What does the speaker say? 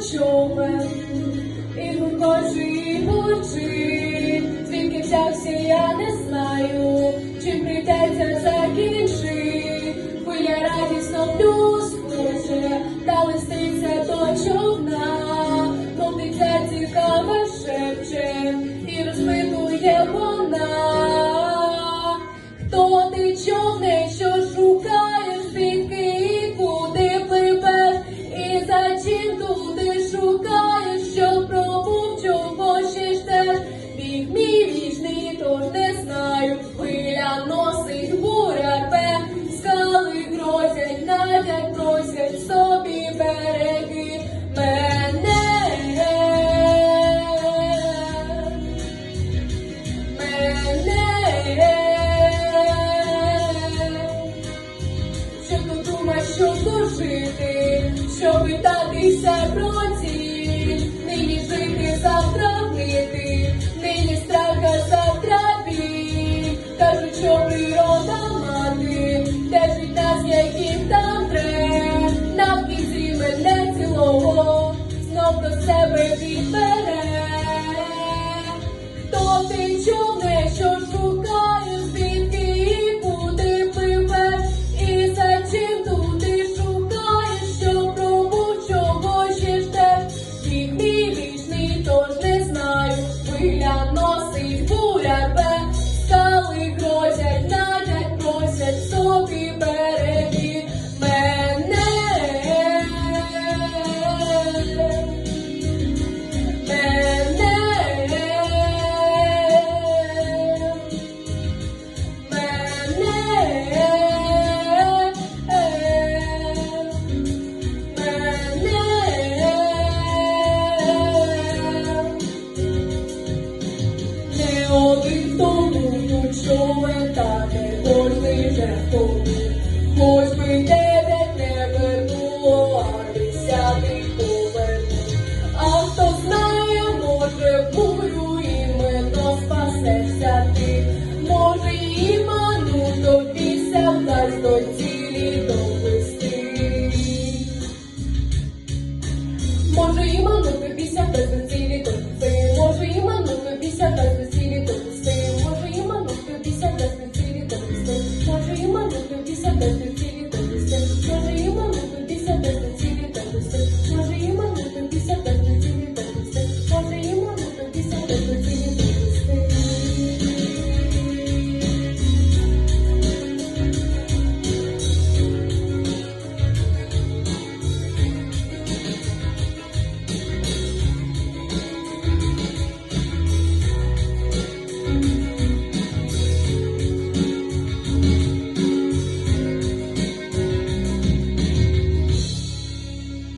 човен, і гуркожі гурчи, звідки взявся, я не знаю, чи прийдеться закінчи, хвиля радісно плюс та листиться до човна, мов дитя цікаво шепче, і розпитує вона. ти береш. Може і мануки пісята зацілі топси, може і мануки пісята зацілі топси, може і мануки пісята зацілі топси, може і мануки пісята зацілі топси, може і мануки пісята зацілі топси, може і мануки пісята зацілі топси, може і мануки пісята зацілі топси.